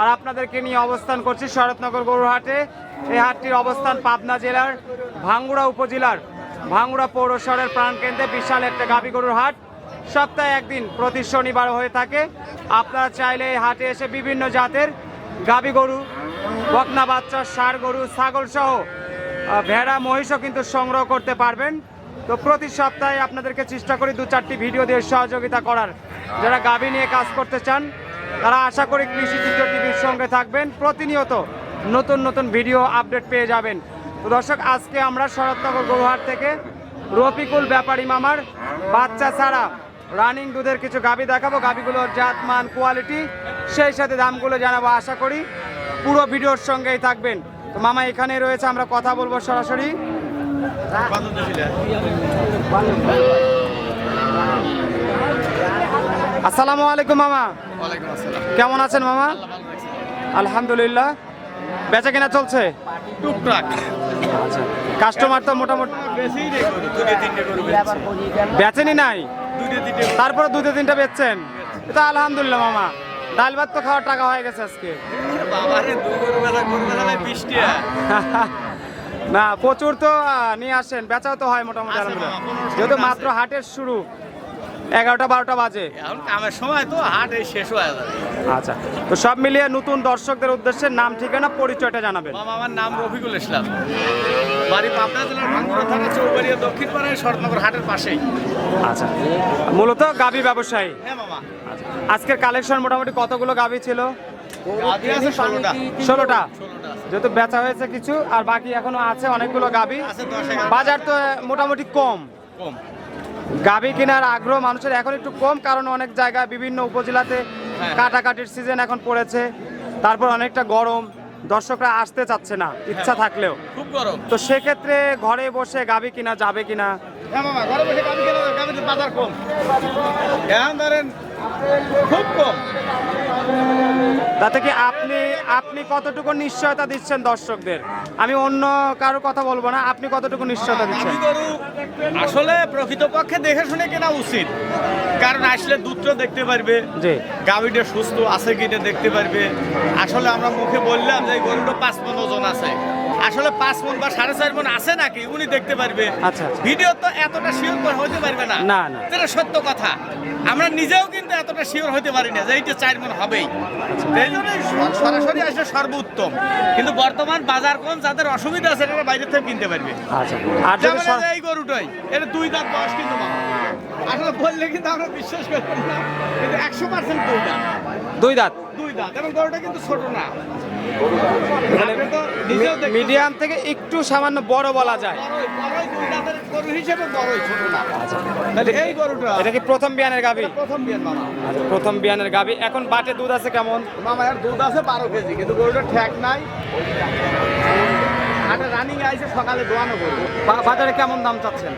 আর আপনাদেরকে নিয়ে অবস্থান করছি শরৎনগর গরুহাটে এই হাটটির অবস্থান পাবনা জেলার ভাঙ্গুড়া উপজেলার ভাঙ্গুড়া পৌরসরের প্রাণকেন্দ্রে বিশাল একটা গাবি গরুর হাট। সপ্তাহে একদিন প্রতি শনিবার হয়ে থাকে। আপনারা চাইলে এই হাটে এসে বিভিন্ন জাতের গাবি গরু, বকনা বাচ্চা, ষাঁড় গরু, ছাগল সহ ভেড়া, মহিষও কিন্তু সংগ্রহ করতে পারবেন। তো প্রতি সপ্তাহে আপনাদেরকে চেষ্টা করি দু চারটি ভিডিও দিয়ে সহযোগিতা করার। যারা গাবি নিয়ে কাজ করতে চান তারা আশা করি কৃষি চিত্র টিভির সঙ্গে থাকবেন। প্রতিনিয়ত নতুন নতুন ভিডিও আপডেট পেয়ে যাবেন। তো দর্শক, আজকে আমরা শরৎনগর গরুহাট থেকে রফিকুল ব্যাপারী মামার বাচ্চা ছাড়া রানিং দুধের কিছু গাবি দেখাবো। গাবিগুলোর জাত, মান কোয়ালিটি সেই সাথে দামগুলো জানাব। আশা করি পুরো ভিডিওর সঙ্গেই থাকবেন। তো মামা এখানে রয়েছে, আমরা কথা বলব সরাসরি। আসসালামু আলাইকুম মামা। কেমন আছেন মামা? আলহামদুলিল্লাহ। বেচা কেনা চলছে? টুকটাক। আচ্ছা। কাস্টমার তো মোটামুটি বেচেনি নাই? তারপরে দুটো তিনটা বেচছেন? এটা আলহামদুলিল্লাহ মামা। ডাল ভাত তো খাওয়ার টাকা হয়ে গেছে আজকে। বৃষ্টি না প্রচুর তো নিয়ে আসেন। বেচাও তো হয় মোটামুটি যেহেতু মাত্র হাটের শুরু। এগারোটা বারোটা বাজে। এখন কামের সময় তো হাট এই শেষ হয়ে যাবে। আচ্ছা তো সব মিলিয়ে নতুন দর্শকদের উদ্দেশ্যে নাম ঠিকানা পরিচয়টা জানাবেন। আমার নাম রফিকুল ইসলাম। বাড়ি পাবনা জেলার ভাঙ্গুড়া থানা চৌবাড়িয়া দক্ষিণ পাড়ায় শরৎনগর হাটের পাশেই। আচ্ছা মূলত গাবি ব্যবসায়ী। হ্যাঁ মামা। আজকের কালেকশন মোটামুটি কতগুলো গাবি ছিল? আছে ষোলোটা। ষোলোটা? যেহেতু বেচা হয়েছে কিছু আর বাকি এখনও আছে অনেকগুলো গাবি। বাজার তো মোটামুটি কম। কম। গাবি কেনার আগ্রহ মানুষের এখন একটু কম কারণ অনেক জায়গায় বিভিন্ন উপজেলাতে হ্যাঁ। কাটাকাটির সিজন এখন পড়েছে। তারপর অনেকটা গরম দর্শকরা আসতে চাচ্ছে না ইচ্ছা থাকলেও। খুব গরম। তো সেক্ষেত্রে ঘরে বসে গাবি কিনা যাবে কিনা? হ্যাঁ মামা ঘরে বসে গাভী কেনা বাজার কম। এখন ধরেন খুব কম। তাতে কি আপনি আপনি কতটুকু নিশ্চয়তা দিচ্ছেন দর্শকদের? আমি অন্য কারও কথা বলব না আপনি কতটুকু নিশ্চয়তা দিচ্ছেন? আসলে প্রকৃতপক্ষে দেখে শুনে কেনা উচিত। কারণ আসলে দুধটা দেখতে পারবে জি। গাভীটা সুস্থ আছে কিনা দেখতে পারবে। আসলে আমরা মুখে বললাম যে গরুটা পাঁচ মন ওজন আছে। আসলে পাঁচ মন বা সাড়ে চার মন আছে নাকি? উনি দেখতে পারবে। আচ্ছা, আচ্ছা। ভিডিও তো এতটা শিওর হতে পারবে না। না, না। যেটা সত্য কথা। আমরা নিজেও কিন্তু এতটা শিওর হতে পারি না যে এইটা চার মন হবেই। এই জন্যই সরাসরি আসলে সর্বোত্তম। কিন্তু বর্তমান বাজার কোন যাদের অসুবিধা আছে এটা বাইরে থেকে কিনতে পারবে। আচ্ছা। আর এই গরুটাই এটা দুই দাঁত বয়স কিন্তু আসলে বললে কিন্তু আমরা বিশ্বাস করবেন না। কিন্তু একশো পার্সেন্ট দুই দাঁত। দুই দাঁত? দুই দাঁত। এবং গরুটা কিন্তু ছোট না। মিডিয়াম থেকে একটু সামান্য বড় বলা যায়। গরুটা এটা কি প্রথম বিয়ানের গাবি প্রথম আচ্ছা প্রথম বিয়ানের গাবি এখন বাটে দুধ আছে কেমন? মামা দুধ আছে বারো কেজি কিন্তু গরুটা ঠ্যাক নাই। হাটে রানিং সকালে দোয়ানো বাজারে কেমন দাম চাচ্ছেন?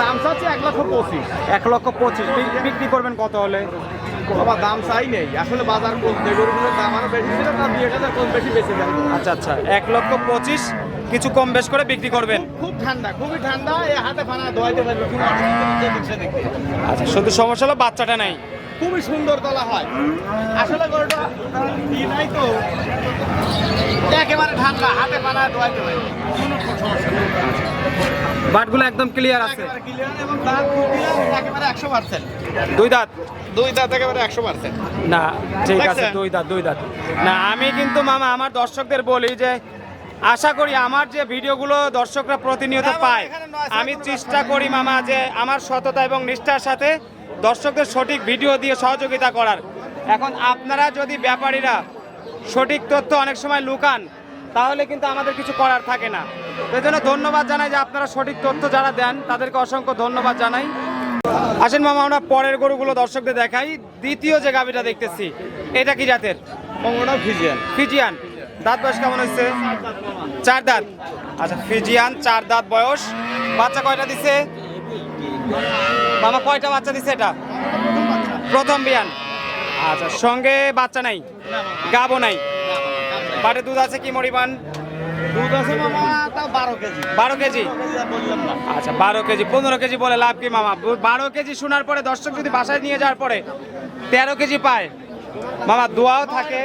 দাম চাচ্ছে এক লক্ষ পঁচিশ। এক লক্ষ পঁচিশ। বিক্রি করবেন কত হলে? বাবা দাম চাই নেই। আসলে বাজার গরুগুলোর দাম আরও বেশি ছিল তার দুই হাজার কম বেশি বেশি দেন আচ্ছা আচ্ছা। এক লক্ষ পঁচিশ কিছু কম বেশ করে বিক্রি করবেন। খুব ঠান্ডা খুবই ঠান্ডা এই হাতে ফানা ধোয়াইতে পারবে আচ্ছা শুধু সমস্যা হলো বাচ্চাটা নাই। খুবই সুন্দর তলা হয়। আসলে গরুটা নাই তো। একেবারে ঠান্ডা হাতে ফানা ধোয়াইতে পারবে কোনো সমস্যা নেই বাটগুলো একদম ক্লিয়ার আছে। এবং দাঁত একেবারে একশো পার্সেন্ট দুই দাঁত? দুই দাঁত একেবারে একশো পার্সেন্ট না ঠিক আছে? দুই দাঁত দুই দাঁত। না আমি কিন্তু মামা আমার দর্শকদের বলি যে আশা করি আমার যে ভিডিওগুলো দর্শকরা প্রতিনিয়ত পায় আমি চেষ্টা করি মামা যে আমার সততা এবং নিষ্ঠার সাথে দর্শকদের সঠিক ভিডিও দিয়ে সহযোগিতা করার। এখন আপনারা যদি ব্যাপারীরা সঠিক তথ্য অনেক সময় লুকান তাহলে কিন্তু আমাদের কিছু করার থাকে না। এই জন্য ধন্যবাদ জানাই যে আপনারা সঠিক তথ্য যারা দেন তাদেরকে অসংখ্য ধন্যবাদ জানাই। আসেন মামা আমরা পরের গরুগুলো দর্শকদের দেখাই। দ্বিতীয় যে গাবিটা দেখতেছি এটা কি জাতের? ফিজিয়ান। ফিজিয়ান। দাঁত বয়স কেমন হচ্ছে চার দাঁত। আচ্ছা ফিজিয়ান চার দাঁত বয়স। বাচ্চা কয়টা দিছে? মামা কয়টা বাচ্চা দিছে এটা? প্রথম বিয়ান। আচ্ছা সঙ্গে বাচ্চা নাই? গাবো নাই? বাটে দুধ আছে কি মরিবান? বারো কেজি। আচ্ছা বারো কেজি। পনেরো কেজি বলে লাভ কি মামা? বারো কেজি শোনার পরে দর্শক যদি বাসায় নিয়ে যাওয়ার পরে তেরো কেজি পায়। মামা দোয়াও থাকে।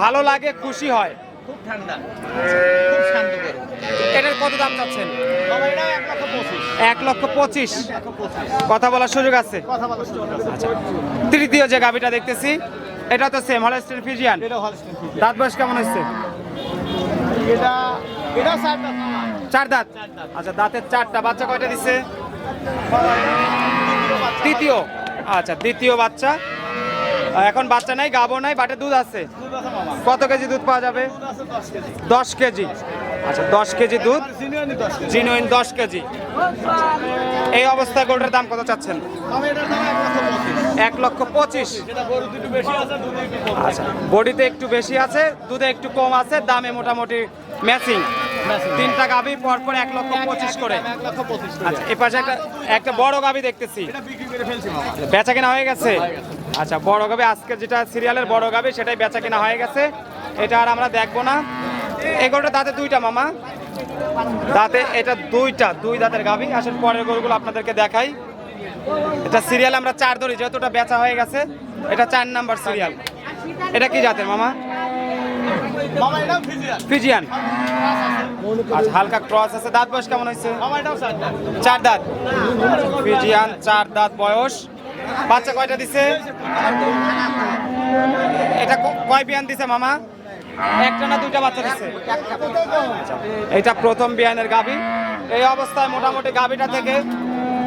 ভালো লাগে খুশি হয়। খুব ঠান্ডা খুব শান্ত করে এটার কত দাম চাচ্ছেন? এক লক্ষ পঁচিশ। কথা বলার সুযোগ আছে? আচ্ছা। তৃতীয় যে গাভিটা দেখতেছি এটা তো সেম হলস্টিন ফিজিয়ান। দাঁত বয়স কেমন হচ্ছে চার দাঁত আচ্ছা দাঁতের চারটা বাচ্চা কয়টা দিচ্ছে বাচ্চা। দ্বিতীয় আচ্ছা দ্বিতীয় বাচ্চা। এখন বাচ্চা নাই, গাবো নাই, বাটে দুধ আছে। কত কেজি দুধ পাওয়া যাবে? দশ কেজি। আচ্ছা দশ কেজি দুধ। জিনুইন দশ কেজি। এই অবস্থায় গোল্ডের দাম কত চাচ্ছেন? এক লক্ষ পঁচিশ। আচ্ছা বডিতে একটু বেশি আছে, দুধে একটু কম আছে, দামে মোটামুটি ম্যাচিং তিনটা গাভি পর এক লক্ষ পঁচিশ করে। আচ্ছা এ পাশে একটা একটা বড় গাভি দেখতেছি। বেচা কেনা হয়ে গেছে। আচ্ছা বড় গাবে আজকে যেটা সিরিয়ালের বড় গাবে সেটাই বেচা কেনা হয়ে গেছে। এটা আর আমরা দেখব না। এগুলোটা দাঁতে দুইটা মামা। দাঁতে এটা দুইটা দুই দাঁতের গাবি আসলে পরের গরুগুলো আপনাদেরকে দেখাই। এটা সিরিয়াল আমরা চার ধরি যেহেতু এটা বেচা হয়ে গেছে। এটা চার নাম্বার সিরিয়াল এটা কি জাতের মামা? ফিজিয়ান। আচ্ছা হালকা ক্রস আছে। দাঁত বয়স কেমন হয়েছে? চার দাঁত। ফিজিয়ান চার দাঁত বয়স। বাচ্চা কয়টা দিছে? এটা কয় বিয়ান দিছে মামা? একটা না দুইটা বাচ্চা দিছে? এটা প্রথম বিয়ানের গাবি এই অবস্থায় মোটামুটি গাবিটা থেকে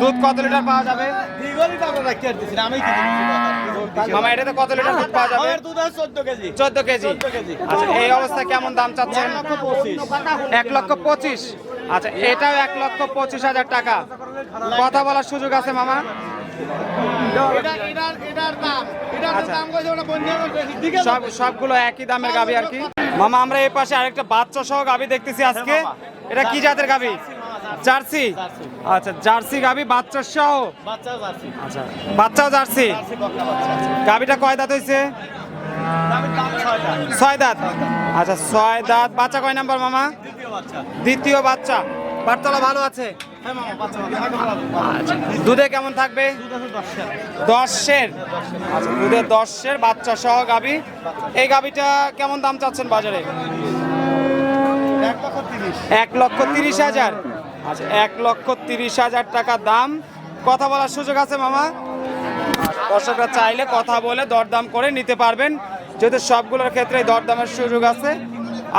দুধ কত লিটার পাওয়া যাবে? মামা, এটাতে কত লিটার পাওয়া যাবে? কেজি চোদ্দ কেজি। 14 কেজি। আচ্ছা এই অবস্থায় কেমন দাম এক লক্ষ পঁচিশ। আচ্ছা এটাও এক লক্ষ পঁচিশ হাজার টাকা। কথা বলার সুযোগ আছে, মামা? আচ্ছা। সব সবগুলো একই দামের গাবি আর কি। মামা আমরা এই পাশে আরেকটা বাচ্চা সহ গাবি দেখতেছি আজকে। হ্যাঁ, এটা কি জাতের গাবি? জার্সি। আচ্ছা জার্সি গাবি বাচ্চা সহ আচ্ছা বাচ্চাও জার্সি? গাবিটা কয় দাঁত হয়েছে ছয় দাঁত। আচ্ছা ছয় দাঁত। বাচ্চা কয় নাম্বার মামা? দ্বিতীয় বাচ্চা। দ্বিতীয় বাচ্চা। বাচ্চালা ভালো আছে? হ্যাঁ বাচ্চা দুধে কেমন থাকবে? দুধ দশের। আচ্ছা দুধের দশের বাচ্চা সহ গাবি। এই গাবিটা কেমন দাম চাচ্ছেন বাজারে? এক লক্ষ তিরিশ। হাজার। আচ্ছা এক লক্ষ তিরিশ হাজার টাকা দাম। কথা বলার সুযোগ আছে মামা? দর্শকরা চাইলে কথা বলে দরদাম করে নিতে পারবেন। যেহেতু সবগুলোর ক্ষেত্রে দরদামের সুযোগ আছে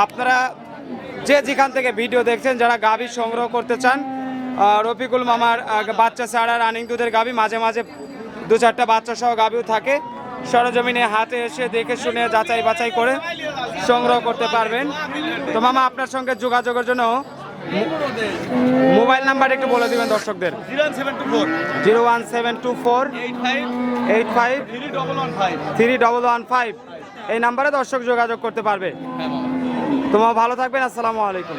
আপনারা যে যেখান থেকে ভিডিও দেখছেন যারা গাভী সংগ্রহ করতে চান রফিকুল মামার বাচ্চা ছাড়া রানিং দুধের গাভী মাঝে মাঝে দু চারটা বাচ্চা সহ গাভীও থাকে। সরজমিনে হাতে এসে দেখে শুনে যাচাই বাছাই করে সংগ্রহ করতে পারবেন। তো মামা, আপনার সঙ্গে যোগাযোগের জন্য মোবাইল নাম্বার একটু বলে দিবেন দর্শকদের। Zero one seven two four eight five, three double one five এই নাম্বারে দর্শক যোগাযোগ করতে পারবে। তোমার ভালো থাকবেন, আসসালামু আলাইকুম।